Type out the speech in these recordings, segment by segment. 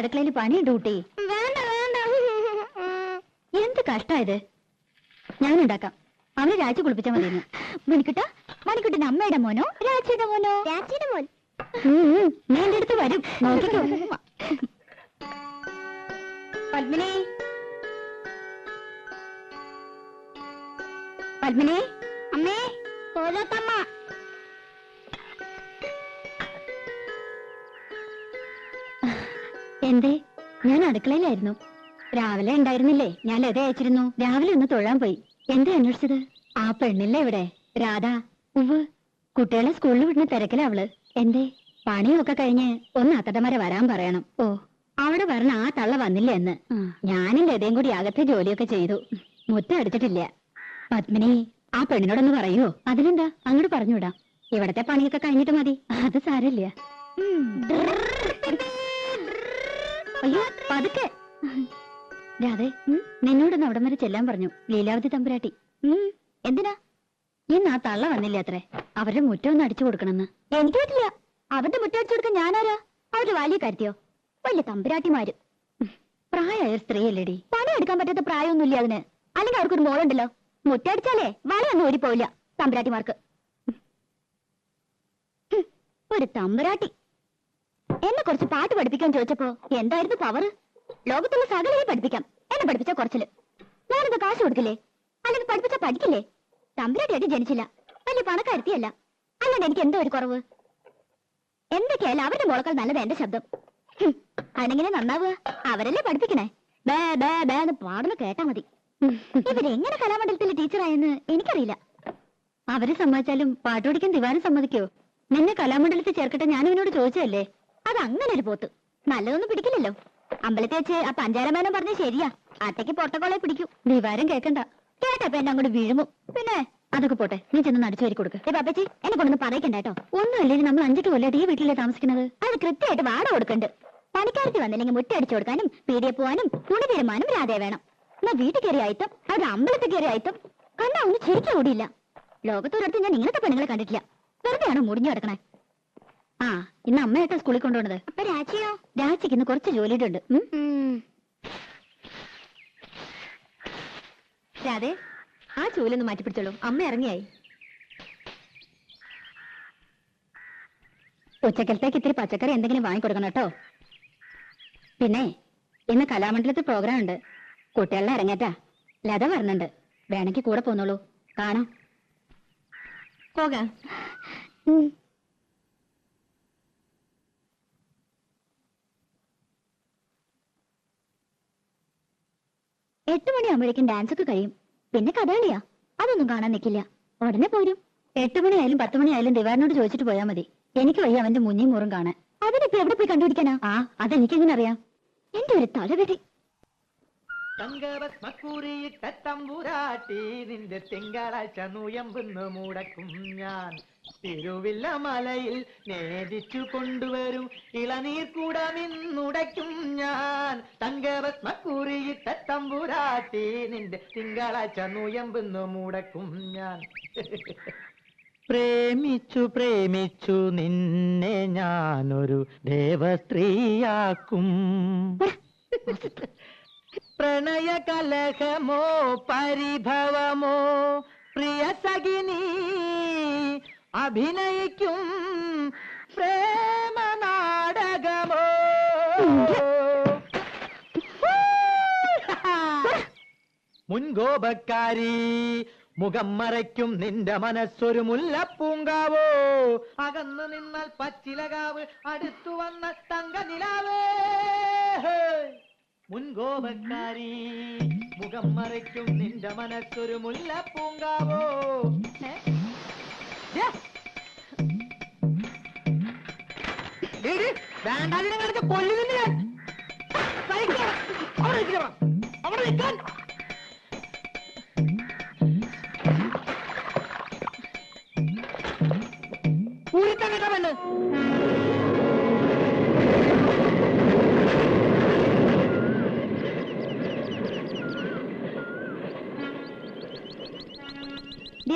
അടുക്കളയിൽ പണിയുണ്ട് ഡ്യൂട്ടി വേണ്ട വേണ്ട. എന്ത് കഷ്ടായത്? ഞാൻ ഉണ്ടാക്കാം അവനെ രാജി കുളിപ്പിച്ചാൽ മതിയെന്ന്. മണിക്കുട്ട മണിക്കുട്ടൻ അമ്മയുടെ മോനോ? രാജിയുടെ മോനോ? രാജിയുടെ മോൻ. ഞാൻ എന്റെ അടുത്ത് വരും. നോക്കിക്കോ. പത്മിനി. പത്മിനി. അമ്മേ കോലത്തമ്മ എന്തേ ഞാൻ അടുക്കളയിലായിരുന്നു. രാവിലെ ഉണ്ടായിരുന്നില്ലേ ഞാൻ ലത അയച്ചിരുന്നു. രാവിലെ ഒന്ന് തൊഴാൻ പോയി. എന്താ അന്വേഷിച്ചത്? ആ പെണ്ണില്ലേ ഇവിടെ. രാധ ഉവ് കുട്ടികളെ സ്കൂളിൽ വിടുന്ന തിരക്കിലാ അവൾ. എന്തേ? പണിയൊക്കെ കഴിഞ്ഞ് ഒന്ന് അത്തടമാരെ വരാൻ പറയണം. ഓ അവിടെ വരണ ആ തള്ള വന്നില്ല എന്ന്. ഞാനും ലതയും കൂടി അകത്തെ ജോലിയൊക്കെ ചെയ്തു. മുറ്റം അടിച്ചിട്ടില്ല. പത്മിനി ആ പെണ്ണിനോടൊന്ന് പറയോ? അതിനെന്താ അങ്ങോട്ട് പറഞ്ഞുവിടാം. ഇവിടത്തെ പണിയൊക്കെ കഴിഞ്ഞിട്ട് മതി. അത് സാരമില്ല. അയ്യോ പതുക്കെ. രാധേ നിന്നോടൊന്ന് അവിടം വരെ ചെല്ലാൻ പറഞ്ഞു. ലീലാവതി തമ്പുരാട്ടി. എന്തിനാ? ഇന്ന് ആ തള്ള വന്നില്ല അത്രേ? അവരുടെ മുറ്റം ഒന്ന് അടിച്ചു കൊടുക്കണമെന്ന്. എനിക്ക് പറ്റില്ല. അവരുടെ മുറ്റം അടിച്ചു കൊടുക്കാൻ ഞാനാരാ? അവരുടെ വലിയ കാര്യത്തിയോ? വലിയ തമ്പുരാട്ടിമാര്. പ്രായമായ സ്ത്രീയല്ലേടി? പണിയെടുക്കാൻ പറ്റാത്ത പ്രായമൊന്നുമില്ല അതിന്. അല്ലെങ്കിൽ അവർക്കൊരു മോളുണ്ടല്ലോ. മുറ്റടിച്ചാലേ വളയൊന്നും ഓടിപ്പോയില്ല തമ്പുരാട്ടിമാർക്ക്. ഒരു തമ്പുരാട്ടി. എന്നെ കുറച്ച് പാട്ട് പഠിപ്പിക്കാൻ ചോദിച്ചപ്പോ എന്തായിരുന്നു പവർ ലോകത്തുള്ള സകലരെ പഠിപ്പിക്കാം. എന്നെ പഠിപ്പിച്ച കുറച്ചിൽ. ഞാനെന്താ കാശ് കൊടുക്കില്ലേ? അല്ലെങ്കിൽ പഠിപ്പിച്ച പഠിക്കില്ലേ? തമ്പുരാട്ടിയായിട്ട് ജനിച്ചില്ല. വലിയ പണക്കാരുത്തിയല്ല. അല്ലാണ്ട് എനിക്ക് എന്തോ ഒരു കുറവ്? എന്തൊക്കെയായാലും അവരുടെ മോളക്കാൾ നല്ലത് എന്റെ ശബ്ദം. അതിനെങ്ങനെ നന്നാവുക? അവരല്ലേ പഠിപ്പിക്കണേ? ബേ ബേ ബേ എന്ന് പാടുന്ന കേട്ടാ മതി. ഇവരെങ്ങനെ കലാമണ്ഡലത്തിലെ ടീച്ചറായെന്ന് എനിക്കറിയില്ല. അവരെ സമ്മതിച്ചാലും പാട്ട് പഠിക്കാൻ ദിവാരം സമ്മതിക്കോ? നിന്നെ കലാമണ്ഡലത്തിൽ ചേർക്കട്ടെ ഞാൻ ഇവനോട് ചോദിച്ചതല്ലേ? അത് അങ്ങനെ ഒരു പോത്ത്. നല്ലതൊന്നും പിടിക്കില്ലല്ലോ. അമ്പലത്തെ വെച്ച് ആ പഞ്ചാരമേനം പറഞ്ഞ ശരിയാ. അട്ടയ്ക്ക് പൊട്ടക്കോളെ പിടിക്കൂ. വിവാരം കേക്കണ്ട കേട്ടപ്പ എന്നെ അങ്ങോട്ട് വീഴുമോ പിന്നെ അതൊക്കെ പോട്ടെ നീ ചെന്ന് നടിച്ചു വരി കൊടുക്ക. ഏ പാപ്പച്ചി എന്നെ കൊണ്ടൊന്ന് കേട്ടോ. ഒന്നുമില്ലെങ്കിൽ നമ്മൾ അഞ്ചെട്ട് കൊല്ലാതെ ഈ വീട്ടിലെ താമസിക്കുന്നത്. അത് കൃത്യമായിട്ട് വാട കൊടുക്കണ്ട്. പണിക്കാർക്ക് വന്നില്ലെങ്കിൽ മുറ്റടിച്ചു കൊടുക്കാനും പീടിയെ പോവാനും തുണി തീരുമാനം രാധേ വേണം. എന്നാ വീട്ടിൽ കയറി ആയിട്ടും അവിടെ അമ്പലത്തിൽ കയറി ആയിട്ടും കണ്ടാ ഒന്ന് ഓടിയില്ല. ലോകത്തൊരിടത്ത് ഞാൻ ഇങ്ങനത്തെ പെണ്ണുങ്ങളെ കണ്ടിട്ടില്ല. വെറുതെയാണോ മുടിഞ്ഞു കിടക്കണേ? ആ ഇന്ന് അമ്മയായിട്ടാ സ്കൂളിൽ കൊണ്ടുപോണത്. അപ്പൊ രാജിയോ? രാജിക്ക് ഇന്ന് കുറച്ച് ജോലിയുടെ ഉണ്ട്. രാധേ ആ ചൂലൊന്ന് മാറ്റി പിടിച്ചോളൂ. അമ്മ ഇറങ്ങിയായി. ഉച്ചക്കലത്തേക്ക് ഇത്തിരി പച്ചക്കറി എന്തെങ്കിലും വാങ്ങിക്കൊടുക്കണം കേട്ടോ. പിന്നെ ഇന്ന് കലാമണ്ഡലത്തിൽ പ്രോഗ്രാം ഉണ്ട്. കുട്ടികളെ ഇറങ്ങേറ്റാ ലത വരുന്നുണ്ട്. വേണമെങ്കിൽ കൂടെ പോന്നോളൂ. കാണാം. പോകാം. എട്ട് മണിയാകുമ്പോഴേക്കും ഡാൻസ് ഒക്കെ കഴിയും. പിന്നെ കഥകളിയാ അതൊന്നും കാണാൻ നിൽക്കില്ല ഉടനെ പോരും. എട്ട് മണിയായാലും പത്ത് മണിയായാലും ദിവാറിനോട് ചോദിച്ചിട്ട് പോയാൽ മതി. എനിക്ക് വയ്യ അവന്റെ മുന്നിയും മുറും കാണാൻ. അതിനിപ്പോ എവിടെ പോയി കണ്ടുപിടിക്കാനാ? ആ അതെനിക്കെങ്ങനെ അറിയാം? എന്റെ ഒരു തലവെടി. തങ്കഭസ്മക്കുറിയിട്ട തമ്പുരാട്ടി നിന്റെ തിങ്കളാഴ്ച നുയമ്പുന്നു മുടക്കും ഞാൻ. തിരുവില്ല മലയിൽ നേദിച്ചു കൊണ്ടുവരും ഇളനീർ കൂടമിന്നുടയ്ക്കും ഞാൻ. തങ്കഭസ്മക്കുറിയിട്ട തമ്പുരാട്ടി നിന്റെ തിങ്കളാഴ്ച നുയമ്പുന്നു മുടക്കും ഞാൻ. പ്രേമിച്ചു പ്രേമിച്ചു നിന്നെ ഞാനൊരു ദേവസ്ത്രീയാക്കും. പ്രണയ കലഹമോ പരിഭവമോ? പ്രിയ സഖിനി അഭിനയിക്കും പ്രേമ നാടകമോ മുൻകോപക്കാരി മുഖം മറയ്ക്കും നിന്റെ മനസ്സൊരു മുല്ലപ്പൂങ്കാവോ? അകന്നു നിന്നാൽ പച്ചിലകാവ് അടുത്തു വന്ന തങ്ക നിലാവേ മുൻകോപക്കാരി. മുഖം മറയ്ക്കും നിന്റെ മനസ്സൊരു മുല്ലപ്പൂങ്കാവോ? വേണ്ടാതിനെ കൊല്ലുന്നില്ല ഞാൻ. അവിടെ. നിൽക്കാൻ ഊരിത്തങ്ങട്ട പെണ്ണ്.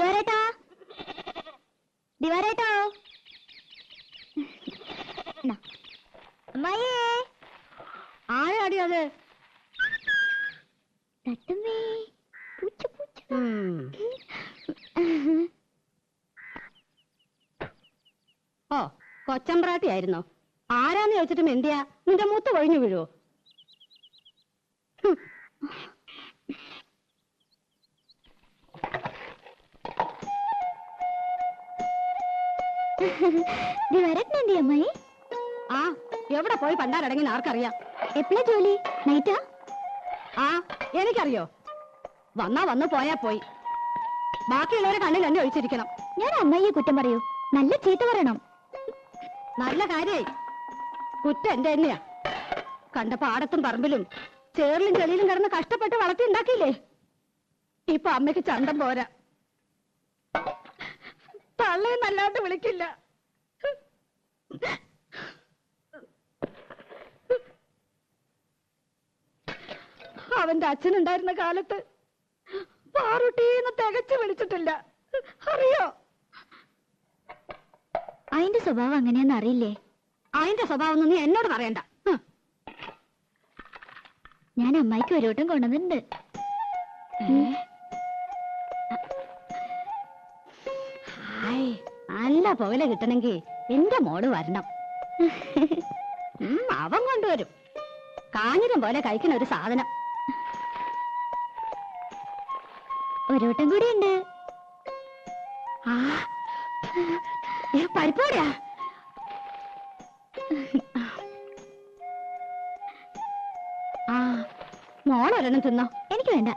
ദിവാരേട്ടാ? ദിവാരേട്ടാ? അമ്മായിയേ. ആരാടി അത്? തട്ടുമ്മേ പൂച്ച പൂച്ച. ഓ കൊച്ചമ്പ്രാട്ടി ആയിരുന്നോ? ആരാന്ന് ചോദിച്ചിട്ടും എന്തിയാ? നിന്റെ മൂത്ത് കൊഴിഞ്ഞു വീഴുവോ? പോയി പണ്ടാരടങ്ങി ആർക്കറിയാം? എപ്പോഴാ ജോലി? നൈറ്റാ? ആ എനിക്കറിയോ. വന്നാ വന്നു പോയാ പോയി. ബാക്കിയുള്ളവരെ കണ്ണിൽ എന്നെ ഒഴിച്ചിരിക്കണം. ഞാൻ അമ്മയെ കുറ്റം പറയൂ. നല്ല ചീത്ത പറയണം. നല്ല കാര്യായി കുറ്റം എന്റെ തന്നെയാ. കണ്ട പാടത്തും പറമ്പിലും ചേറിലും ചെളിയിലും കിടന്ന് കഷ്ടപ്പെട്ട് വളർത്തി ഉണ്ടാക്കിയില്ലേ? ഇപ്പൊ അമ്മയ്ക്ക് ചന്തം പോരാ. തള്ളയെന്നല്ലാണ്ട് വിളിക്കില്ല. അവന്റെ അച്ഛനുണ്ടായിരുന്ന കാലത്ത് പാറുട്ടീന്ന് തികച്ചു വിളിച്ചിട്ടില്ല. അറിയോ? അതിന്റെ സ്വഭാവം അങ്ങനെയെന്ന് അറിയില്ലേ? അതിന്റെ സ്വഭാവം ഒന്നും നീ എന്നോട് പറയണ്ട. ഞാൻ അമ്മായിക്ക് ഒരു വട്ടം കൊണ്ടുവന്നിട്ടുണ്ട്. നല്ല പുകല കിട്ടണമെങ്കിൽ എന്റെ മോൾ വരണം. അവൻ കൊണ്ടുവരും. കാഞ്ഞിരം പോലെ കഴിക്കണ ഒരു സാധനം. ഒരു വട്ടം കൂടി ഉണ്ട്. ആ ഇത് പരിപ്പോടിയാ ആ മോളൊരെണ്ണം തിന്നോ. എനിക്ക് വേണ്ട.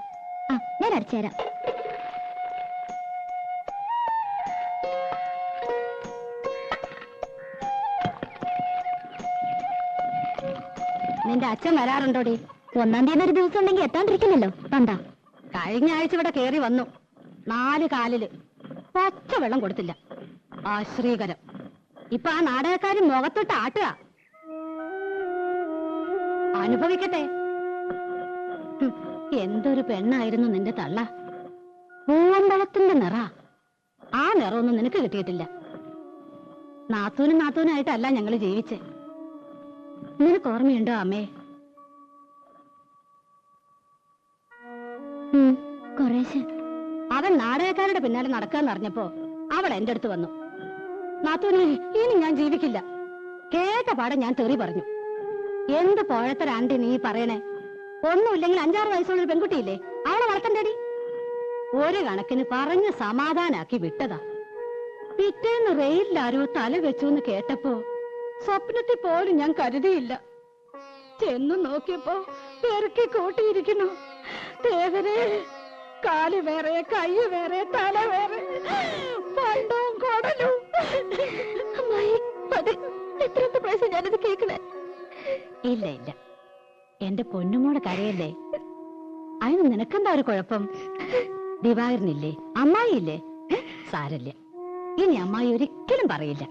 ആ ഞാൻ അടിച്ചുതരാം നിന്റെ അച്ഛൻ വരാറുണ്ടോടി? ഒന്നാം തീയതി ഒരു ദിവസം ഉണ്ടെങ്കിൽ എത്താണ്ടിരിക്കില്ലല്ലോ. തന്താ കഴിഞ്ഞ ആഴ്ച ഇവിടെ കേറി വന്നു. നാല് കാലിൽ പച്ച വെള്ളം കൊടുത്തില്ല. ആശ്രീകരം ഇപ്പൊ ആ നാടകക്കാരൻ മുഖത്തൊട്ട് ആട്ടുക. അനുഭവിക്കട്ടെ. എന്തൊരു പെണ്ണായിരുന്നു നിന്റെ തള്ള. പൂവമ്പളത്തിന്റെ നിറ. ആ നിറമൊന്നും നിനക്ക് കിട്ടിയിട്ടില്ല. നാത്തൂനും നാത്തൂനായിട്ടല്ല ഞങ്ങൾ ജീവിച്ചേ. നിനക്ക് ഓർമ്മയുണ്ടോ അമ്മേ? അവൻ നാടകക്കാരുടെ പിന്നാലെ നടക്കാന്ന് അറിഞ്ഞപ്പോ അവൾ എന്റെ അടുത്ത് വന്നു. നാത്തൂനെ ഇനി ഞാൻ ജീവിക്കില്ല. കേട്ട പാടെ ഞാൻ തെറി പറഞ്ഞു. എന്ത് പോഴത്തരാണ്ടി നീ പറയണേ? ഒന്നുമില്ലെങ്കിൽ അഞ്ചാറ് വയസ്സുള്ള ഒരു പെൺകുട്ടിയില്ലേ? അവളെ വളർത്തണ്ടടി. ഒരു കണക്കിന് പറഞ്ഞ് സമാധാനാക്കി വിട്ടതാ. പിറ്റേന്ന് റെയിലിലാരോ തല വെച്ചു എന്ന് കേട്ടപ്പോ സ്വപ്നത്തിൽ പോലും ഞാൻ കരുതിയില്ല. ചെന്നു നോക്കിയപ്പോ പെറുക്കി കൂട്ടിയിരിക്കുന്നു. ദേവരെ കാൽ വേറെ കൈ വേറെ തല വേറെ. പണ്ടവും കൊടലും. എത്രാമത്തെ പ്രാവശ്യം ഞാനത് കേൾക്കണേ. ഇല്ല ഇല്ല. എന്റെ പൊന്നുമോടെ കരയല്ലേ? അതിന് നിനക്കെന്താ ഒരു കുഴപ്പം? ദിവാകരനില്ലേ? അമ്മായില്ലേ സാരല്ല ഇനി അമ്മായി ഒരിക്കലും പറയില്ല.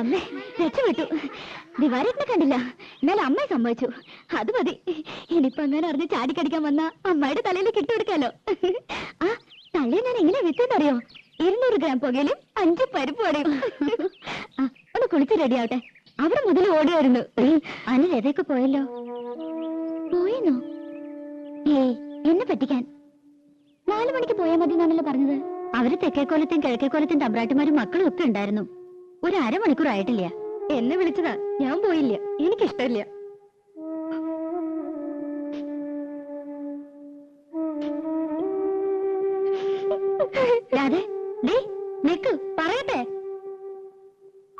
അമ്മ രക്ഷപ്പെട്ടു ദിവാരത്തിനെ കണ്ടില്ല. എന്നാലും അമ്മയെ സംഭവിച്ചു അത് മതി. ഇനിയിപ്പോ അങ്ങനെ അറിഞ്ഞ് ചാടിക്കടിക്കാൻ വന്ന അമ്മയുടെ തലയിൽ കിട്ടുകൊടുക്കാലോ ആ തലയിൽ ഞാൻ എങ്ങനെ വിറ്റെന്നറിയോ ഇരുന്നൂറ് ഗ്രാം പുകയിലും അഞ്ച് പരിപ്പ് വടയും ഒന്ന് കുളിച്ച് റെഡി ആവട്ടെ. അവിടെ മുതൽ ഓടി വരുന്നു. അന്ന് രഥയൊക്കെ പോയല്ലോ? പോയെന്നോ? ഏയ് എന്നെ പറ്റിക്കാൻ. നാലു മണിക്ക് പോയാൽ മതി എന്നാണല്ലോ പറഞ്ഞത്. അവർ തെക്കേക്കോലത്തെയും കിഴക്കേക്കോലത്തെയും തമ്പ്രാട്ടുമാരും മക്കളും ഒക്കെ ഉണ്ടായിരുന്നു. ഒരു അരമണിക്കൂർ ആയിട്ടില്ല. എന്നെ വിളിച്ചതാ. ഞാൻ പോയില്ല. എനിക്കിഷ്ടമില്ല.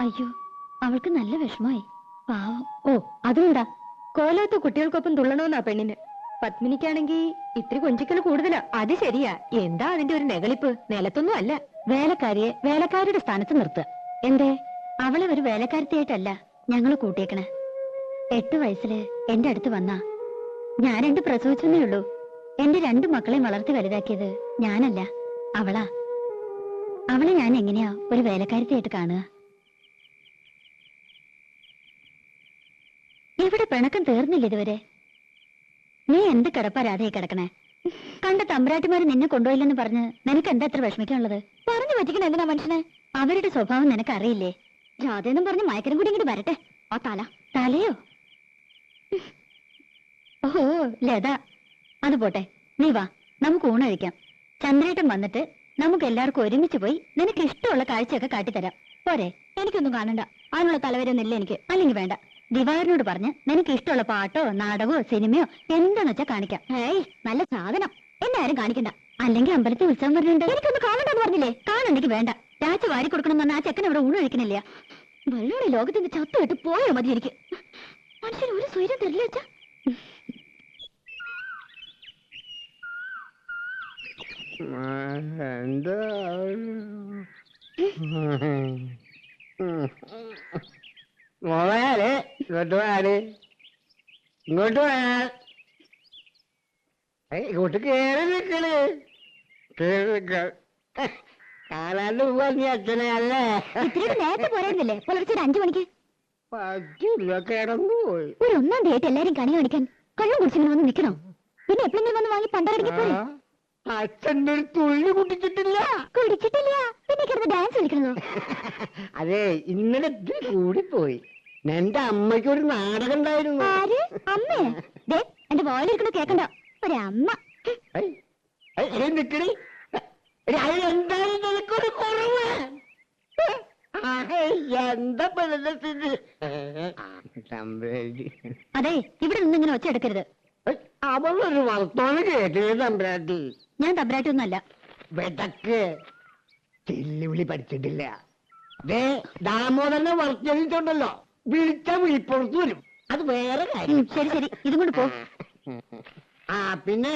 അയ്യോ അവൾക്ക് നല്ല വിഷമായി പാവം. ഓ അതുകൊണ്ടാ കോലത്ത് കുട്ടികൾക്കൊപ്പം തുള്ളണമെന്നാ പെണ്ണിന്. പത്മിനിക്കാണെങ്കി ഇത്തിരി കൊഞ്ചിക്കൽ കൂടുതലാ. അത് ശരിയാ. എന്താ അതിന്റെ ഒരു നെകളിപ്പ് നിലത്തൊന്നും അല്ല. വേലക്കാരിയെ വേലക്കാരിയുടെ സ്ഥാനത്ത് നിർത്തുക എന്തേ? അവളെ ഒരു വേലക്കാരത്തിയായിട്ടല്ല ഞങ്ങൾ കൂട്ടിയേക്കണേ. എട്ട് വയസ്സിൽ എന്റെ അടുത്ത് വന്ന. ഞാൻ രണ്ട് പ്രസവിച്ചെന്നേ ഉള്ളൂ. എന്റെ രണ്ട് മക്കളെയും വളർത്തി വലുതാക്കിയത് ഞാനല്ല അവളാ. അവളെ ഞാൻ എങ്ങനെയാ ഒരു വേലക്കാരത്തിയായിട്ട് കാണുക? ഇവിടെ പിണക്കം തീർന്നില്ല ഇതുവരെ. നീ എന്ത് കിടപ്പാ രാധയെ കിടക്കണേ? കണ്ട തമ്പരാട്ടിമാര് നിന്നെ കൊണ്ടുപോയില്ലെന്ന് പറഞ്ഞ് നിനക്ക് എന്താ എത്ര വിഷമിക്കാനുള്ളത്? പറഞ്ഞു പറ്റിക്കണ എന്തിനാ മനുഷ്യനെ? അവരുടെ സ്വഭാവം നിനക്ക് അറിയില്ലേ രാധയെന്നും പറഞ്ഞ് മയക്കരം കൂടി ഇങ്ങോട്ട് വരട്ടെ. ആ തല. തലയോ? ഓഹോ ലത. അത് പോട്ടെ. നീ വാ. നമുക്ക് ഊണ് കഴിക്കാം. ചന്ദ്രേട്ടൻ വന്നിട്ട് നമുക്ക് എല്ലാവർക്കും ഒരുമിച്ച് പോയി നിനക്ക് ഇഷ്ടമുള്ള കാഴ്ചയൊക്കെ കാട്ടിത്തരാം. പോരെ. എനിക്കൊന്നും കാണണ്ട. അതിനുള്ള തലവരൊന്നുമില്ല എനിക്ക്. അല്ലെങ്കിൽ വേണ്ട. ദിവാകരനോട് പറഞ്ഞ് നിനക്ക് ഇഷ്ടമുള്ള പാട്ടോ നാടകമോ സിനിമയോ എന്താന്ന് വെച്ചാ കാണിക്കാം. ഏയ് നല്ല സാധനം. എന്നാരും കാണിക്കണ്ട. അല്ലെങ്കിൽ അമ്പലത്തിൽ ഉത്സവം വരുന്നുണ്ട്. എനിക്കൊന്ന് കാണണ്ടെന്ന് പറഞ്ഞില്ലേ? കാണണ്ടെങ്കിൽ വേണ്ട. രാജ വാരി കൊടുക്കണം എന്ന് ആ ചെക്കൻ അവിടെ ഊണ് കഴിക്കണില്ല വെള്ളോടെ ലോകത്തിന്റെ ചത്തു വിട്ട് പോയോ മതി എനിക്ക്. മനുഷ്യൻ ഒരു സ്വൈര്യം തരില്ല വെച്ചാ എന്താ? മോളെ ഇങ്ങോട്ട് പോയാൽ ഇങ്ങോട്ട് ഇങ്ങോട്ട് കേറി നിക്കണ് കേറി നിക്ക കാണാണ്ട് പോവാ നീ അച്ഛനെ അല്ലേ? ഇത്തിരി നേരത്തെ പോരായിരുന്നില്ലേ? പുലർച്ചെ ഒരു അഞ്ചു മണിക്ക്. പറ്റില്ല കിടന്നു പോയി. ഒരു ഒന്നാം തീയതി എല്ലാരും കണി കാണിക്കാൻ കള്ളം കുടിച്ചിങ്ങനെ വന്ന് നിൽക്കണോ? പിന്നെ എപ്പോഴെങ്കിലും വന്ന് വാങ്ങി പണ്ടരടിക്ക് പോരെ? ആ, അച്ഛന്റെ ഒരു തുള്ളി കുട്ടിച്ചിട്ടില്ല കുടിച്ചിട്ടില്ല. പിന്നെ കിടന്ന് ഡാൻസ് കളിക്കണോ? അതെ ഇന്നലെ കൂടിപ്പോയി. എന്റെ അമ്മയ്ക്ക് ഒരു നാടകം ഉണ്ടായിരുന്നു ആര്? അമ്മേ? ദേ എന്റെ വോയിലിരിക്കണ കേക്കണ്ട. ഒരമ്മ എടി, അത് എന്താണ് നിനക്കൊരു കുറവ്. ആ, എന്താ പെണ്ണിന്റെ സ്ഥിതി? അതെ ഇവിടെ നിന്ന് ഇങ്ങനെ ഒച്ച എടുക്കരുത്. അവളൊരു വർത്തമാനം കേട്ടില്ല തമ്പുരാട്ടി? ഞാൻ ഒന്നല്ല വെടക്ക്. ചെല്ലുവിളി പഠിച്ചിട്ടില്ല. ദേ ദാമോദരനെ വർത്തിച്ചുണ്ടല്ലോ വിളിച്ച വിളിപ്പുറത്ത് വരും. അത് വേറെ കാര്യം. ശരി ശരി. ഇതും കൊണ്ട് പോ. ആ പിന്നെ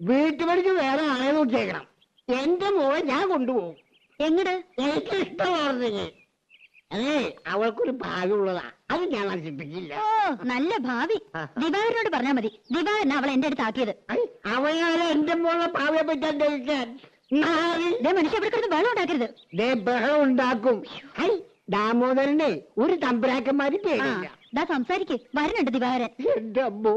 വീട്ടുപടിക്ക് വേറെ ആളെ നോക്കിയേക്കണം. എന്റെ മോളെ ഞാൻ കൊണ്ടുപോകും. എങ്ങട്? എനിക്ക് ഇഷ്ടമാർന്നെങ്കിൽ അതേ അവൾക്കൊരു ഭാഗ്യമുള്ളതാ അത് ഞാൻ നശിപ്പിക്കില്ല. ഓ നല്ല ഭാവി. ദിവാരനോട് പറഞ്ഞാ മതി. ദിവാരൻ അവളെ എന്റെ അടുത്ത് ആക്കിയത്. ഐ, അവനാണ് എന്റെ മോളെ ഭാവിയെ പറ്റി അന്വേഷിക്കാൻ. ദേ മനുഷ്യ ഇവിടെ കിടന്ന് വെള്ളം ഉണ്ടാക്കരുത്. ദേ ബഹളം ഉണ്ടാക്കും. ദാമോദരനെ ഒരു തമ്പുരാക്കന്മാരും ദാ സംസാരിക്ക്. വരുന്നുണ്ട് ദിവാകരൻ. എന്റെ അമ്മോ